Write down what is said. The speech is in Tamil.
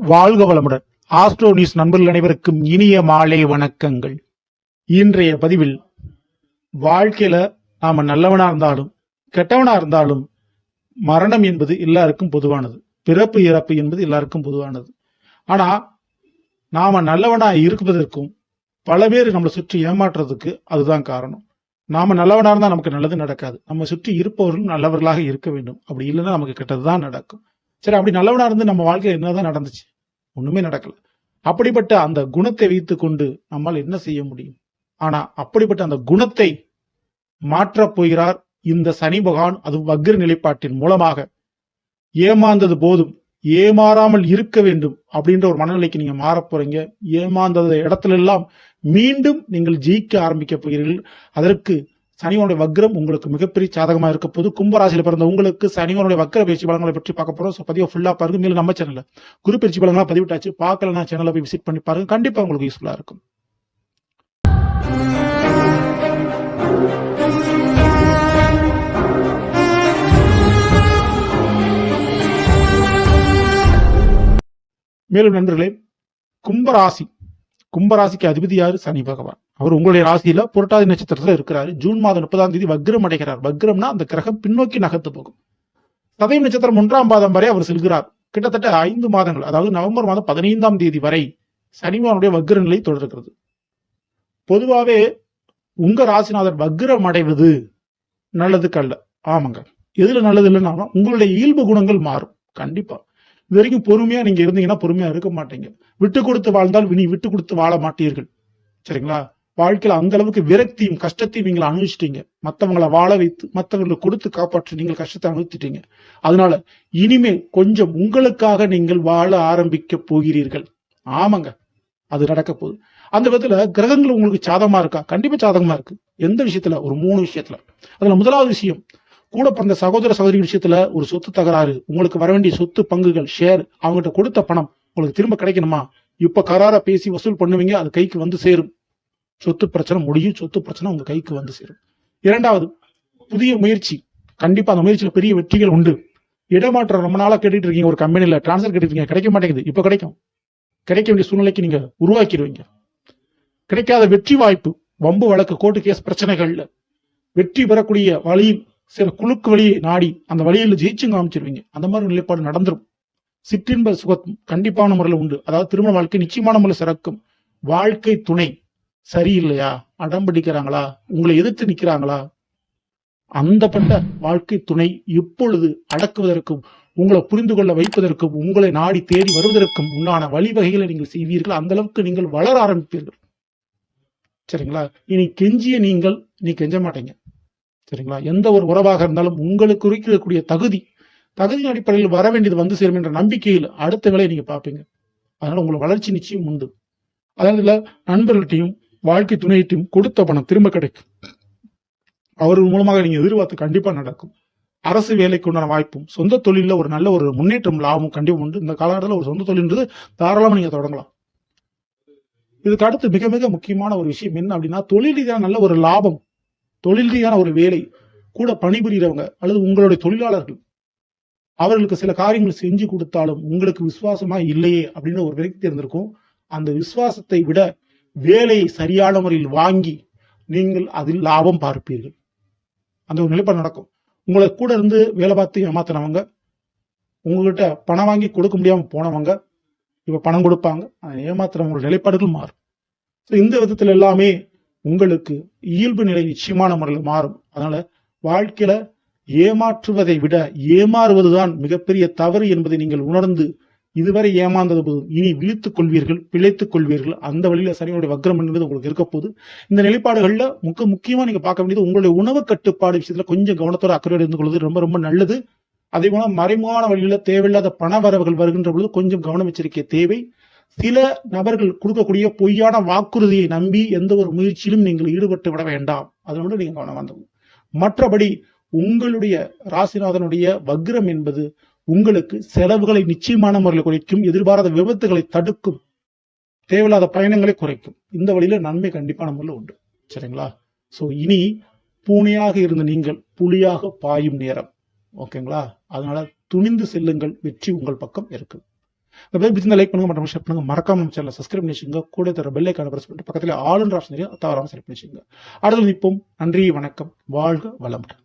வாழ்க வளமுடன். ஆஸ்ட்ரோ நியூஸ் நண்பர்கள் அனைவருக்கும் இனிய மாலை வணக்கங்கள். இன்றைய பதிவில் வாழ்க்கையில நாம நல்லவனா இருந்தாலும் கெட்டவனா இருந்தாலும் மரணம் என்பது எல்லாருக்கும் பொதுவானது. பிறப்பு இறப்பு என்பது எல்லாருக்கும் பொதுவானது. ஆனா நாம நல்லவனா இருப்பதற்கும் பல பேர் நம்மளை சுற்றி ஏமாற்றுறதுக்கு அதுதான் காரணம். நாம நல்லவனா இருந்தா நமக்கு நல்லது நடக்காது. நம்ம சுற்றி இருப்பவர்களும் நல்லவர்களாக இருக்க வேண்டும். அப்படி இல்லைன்னா நமக்கு கெட்டதுதான் நடக்கும். சரி அப்படி நல்லவனா இருந்து நம்ம வாழ்க்கையில் என்னதான் நடந்துச்சு? ஒண்ணுமே நடக்கல. அப்படிப்பட்ட அந்த குணத்தை வைத்து கொண்டு நம்மால் என்ன செய்ய முடியும்? ஆனா அப்படிப்பட்ட அந்த குணத்தை மாற்றப் போகிறார் இந்த சனி பகவான் அது வக்ர நிலைப்பாட்டின் மூலமாக. ஏமாந்தது போதும். ஏமாறாமல் இருக்க வேண்டும் அப்படின்ற ஒரு மனநிலைக்கு நீங்க மாறப் போறீங்க. ஏமாந்தது இடத்துல எல்லாம் மீண்டும் நீங்கள் ஜெயிக்க ஆரம்பிக்க போகிறீர்கள். அதற்கு சனிவனுடைய வக்ரம் உங்களுக்கு மிகப்பெரிய சாதகமா இருக்க போது கும்பராசியில பிறந்த உங்களுக்கு சனிவனுடைய வக்ர பயிற்சி பலங்களை பற்றி பார்க்க போறோம். ஸோ பதிவை ஃபுல்லா பாருங்க. மேலும் நம்ம சேனல்ல குரு பயிற்சி பலங்களா பதிவிட்டாச்சு. பார்க்கலன்னா சேனலை போய் விசிட் பண்ணி பாருங்க. கண்டிப்பா உங்களுக்கு யூஸ்ஃபுல்லா இருக்கும். மேலும் நண்பர்களே கும்பராசி. கும்பராசிக்கு அதிபதி யாரு? சனி பகவான். அவர் உங்களுடைய ராசியில புரட்டாதி நட்சத்திரத்துல இருக்கிறாரு. ஜூன் மாதம் முப்பதாம் தேதி வக்ரம் அடைகிறார். வக்ரம்னா அந்த கிரகம் பின்னோக்கி நகர்த்து போகும். சதயம் நட்சத்திரம் ஒன்றாம் பாதம் வரை அவர் செல்கிறார். கிட்டத்தட்ட ஐந்து மாதங்கள் அதாவது நவம்பர் மாதம் பதினைந்தாம் தேதி வரை சனிமானுடைய வக்ர நிலை தொடர்கிறது. பொதுவாகவே உங்க ராசிநாதர் வக்ரம் அடைவது நல்லதுக்கு அல்ல ஆமாங்க. எதுல நல்லது இல்லைன்னா உங்களுடைய இயல்பு குணங்கள் மாறும். கண்டிப்பா. இது வரைக்கும் பொறுமையா நீங்க இருந்தீங்கன்னா பொறுமையா இருக்க மாட்டீங்க. விட்டு கொடுத்து வாழ்ந்தால் இனி விட்டு கொடுத்து வாழ மாட்டீர்கள். சரிங்களா? வாழ்க்கையில அந்த அளவுக்கு விரக்தியும் கஷ்டத்தையும் நீங்கள் அனுபவிச்சிட்டீங்க. மத்தவங்களை வாழ வைத்து மற்றவங்களுக்கு கொடுத்து காப்பாற்றி நீங்கள் கஷ்டத்தை அனுபவிச்சிட்டீங்க அதனால இனிமேல் கொஞ்சம் உங்களுக்காக நீங்கள் வாழ ஆரம்பிக்க போகிறீர்கள். ஆமாங்க. அது நடக்க போகுது. அந்த விதத்துல கிரகங்கள் உங்களுக்கு சாதகமா இருக்கா? கண்டிப்பா சாதகமா இருக்கு. எந்த விஷயத்துல? ஒரு மூணு விஷயத்துல. அதுல முதலாவது விஷயம் கூட பிறந்த சகோதர சகோதரி விஷயத்துல ஒரு சொத்து தகராறு உங்களுக்கு வர வேண்டிய சொத்து பங்குகள் ஷேர் அவங்ககிட்ட கொடுத்த பணம் உங்களுக்கு திரும்ப கிடைக்கணுமா? இப்ப கராரா பேசி வசூல் பண்ணுவீங்க அது கைக்கு வந்து சேரும். சொத்து பிரச்சனை முடியும் சொத்து பிரச்சனை உங்க கைக்கு வந்து சேரும். இரண்டாவது புதிய முயற்சி. கண்டிப்பா அந்த முயற்சியில பெரிய வெற்றிகள் உண்டு. இடமாற்றம் ரொம்ப நாளா கேட்டுட்டு இருக்கீங்க ஒரு கம்பெனியில டிரான்ஸ்ஃபர் கேட்டுட்டு இருக்கீங்க கிடைக்க மாட்டேங்குது. இப்ப கிடைக்கும். கிடைக்க வேண்டிய சூழ்நிலைக்கு நீங்க உருவாக்கிடுவீங்க கிடைக்காத வெற்றி வாய்ப்பு வம்பு வழக்கு கோர்ட்டு கேஸ் பிரச்சனைகள்ல வெற்றி பெறக்கூடிய வழியில் சில குழுக்கு வழியை நாடி அந்த வழியில் ஜெயிச்சு காமிச்சிருவீங்க. அந்த மாதிரி நிலைப்பாடு நடந்துரும். சிற்றின்ப சுகம் கண்டிப்பான முறையில் உண்டு. அதாவது திருமண வாழ்க்கை நிச்சயமான முறையில் சிறக்கும். வாழ்க்கை துணை. சரியில்லையா? அடம் பிடிக்கிறாங்களா உங்களை எதிர்த்து நிக்கிறாங்களா அந்தப்பட்ட வாழ்க்கை துணை இப்பொழுது அடக்குவதற்கும் உங்களை புரிந்து கொள்ள வைப்பதற்கும் உங்களை நாடி தேடி வருவதற்கும் உண்டான வழிவகைகளை நீங்கள் செய்வீர்கள். அந்த அளவுக்கு நீங்கள் வளர ஆரம்பிப்பீர்கள். சரிங்களா? இனி கெஞ்சிய நீங்கள் நீ கெஞ்ச மாட்டீங்க. சரிங்களா? எந்த ஒரு உறவாக இருந்தாலும் உங்களுக்கு குறிக்கக்கூடிய தகுதி தகுதியின் அடிப்படையில் வர வேண்டியது வந்து சேரும் என்ற நம்பிக்கையில் அடுத்த வேலையை நீங்க பார்ப்பீங்க. அதனால உங்களுக்கு வளர்ச்சி நிச்சயம் உண்டு. அதனால நண்பர்கள்ட்டையும் வாழ்க்கை துணையிட்டையும் கொடுத்த பணம் திரும்ப கிடைக்கும். அவர்கள் மூலமாக நீங்க எதிர்பார்த்து கண்டிப்பா நடக்கும். அரசு வேலைக்கு உண்டான வாய்ப்பும் சொந்த தொழில ஒரு நல்ல ஒரு முன்னேற்றம் லாபமும் கண்டிப்பா உண்டு. இந்த காலகட்டத்தில் ஒரு சொந்த தொழில்ன்றது தாராளமா நீங்க தொடங்கலாம். இதுக்கு அடுத்து மிக மிக முக்கியமான ஒரு விஷயம் என்ன அப்படின்னா தொழில் ரீதியான நல்ல ஒரு லாபம் தொழில் ரீதியான ஒரு வேலை கூட பணிபுரியறவங்க அல்லது உங்களுடைய தொழிலாளர்கள் அவர்களுக்கு சில காரியங்கள் செஞ்சு கொடுத்தாலும் உங்களுக்கு விசுவாசமா இல்லையே அப்படின்னு ஒரு விரக்தி இருந்திருக்கும். அந்த விசுவாசத்தை விட வேலையை சரியான முறையில் வாங்கி நீங்கள் அதில் லாபம் பார்ப்பீர்கள். அந்த ஒரு நிலைப்பாடு நடக்கும். உங்களை கூட இருந்து வேலை பார்த்து ஏமாத்தினவங்க உங்ககிட்ட பணம் வாங்கி கொடுக்க முடியாமல் போனவங்க இப்போ பணம் கொடுப்பாங்க. ஏமாத்துறவங்களோட நிலைப்பாடுகள் மாறும். ஸோ இந்த விதத்தில் எல்லாமே உங்களுக்கு இயல்பு நிலை நிச்சயமான முறையில் மாறும். அதனால வாழ்க்கையில ஏமாற்றுவதை விட ஏமாறுவதுதான் மிகப்பெரிய தவறு என்பதை நீங்கள் உணர்ந்து இதுவரை ஏமாந்தது போதும். இனி விழித்துக் கொள்வீர்கள் பிழைத்துக் கொள்வீர்கள். அந்த வழியில சனியுடைய வக்ரம் என்பது உங்களுக்கு இருக்க போது இந்த நிலைப்பாடுகள்ல முக்க முக்கியமா நீங்க பார்க்க வேண்டியது உங்களுடைய உணவு கட்டுப்பாடு விஷயத்துல கொஞ்சம் கவனத்தோட அக்கறையோடு இருந்து கொள்வது ரொம்ப ரொம்ப நல்லது. அதே போல மறைமுகமான வழியில தேவையில்லாத பண வரவுகள் வருகின்ற பொழுது கொஞ்சம் கவனம் எச்சரிக்கை தேவை. சில நபர்கள் கொடுக்கக்கூடிய பொய்யான வாக்குறுதியை நம்பி எந்த ஒரு முயற்சியிலும் நீங்கள் ஈடுபட்டு விட வேண்டாம். அதனோடு நீங்க கவனம் வந்தோம் மற்றபடி உங்களுடைய ராசிநாதனுடைய வக்ரம் என்பது உங்களுக்கு செலவுகளை நிச்சயமான முறையில் குறைக்கும் எதிர்பாராத விபத்துகளை தடுக்கும் தேவையில்லாத பயணங்களை குறைக்கும். இந்த வழியில நன்மை கண்டிப்பான முறையில் உண்டு. சரிங்களா? ஸோ இனி பூனையாக இருந்த நீங்கள் புலியாக பாயும் நேரம். ஓகேங்களா? அதனால துணிந்து செல்லுங்கள். வெற்றி உங்கள் பக்கம் இருக்கு இந்த லைக் பண்ணுங்க மற்றும் ஷேர் பண்ணுங்க. மறக்காம நம்ம சேனல் சப்ஸ்கிரைப் பண்ணி வச்சுங்க கூட தர பெல்லை கான பிரஸ் பண்ணிட்டு பக்கத்தில் ஆளுன்ற ஆப்ஷன் தவறாம செலக்ட் பண்ணி வச்சுங்க அடுத்து நிற்போம் நன்றி வணக்கம். வாழ்க வளமுடன்.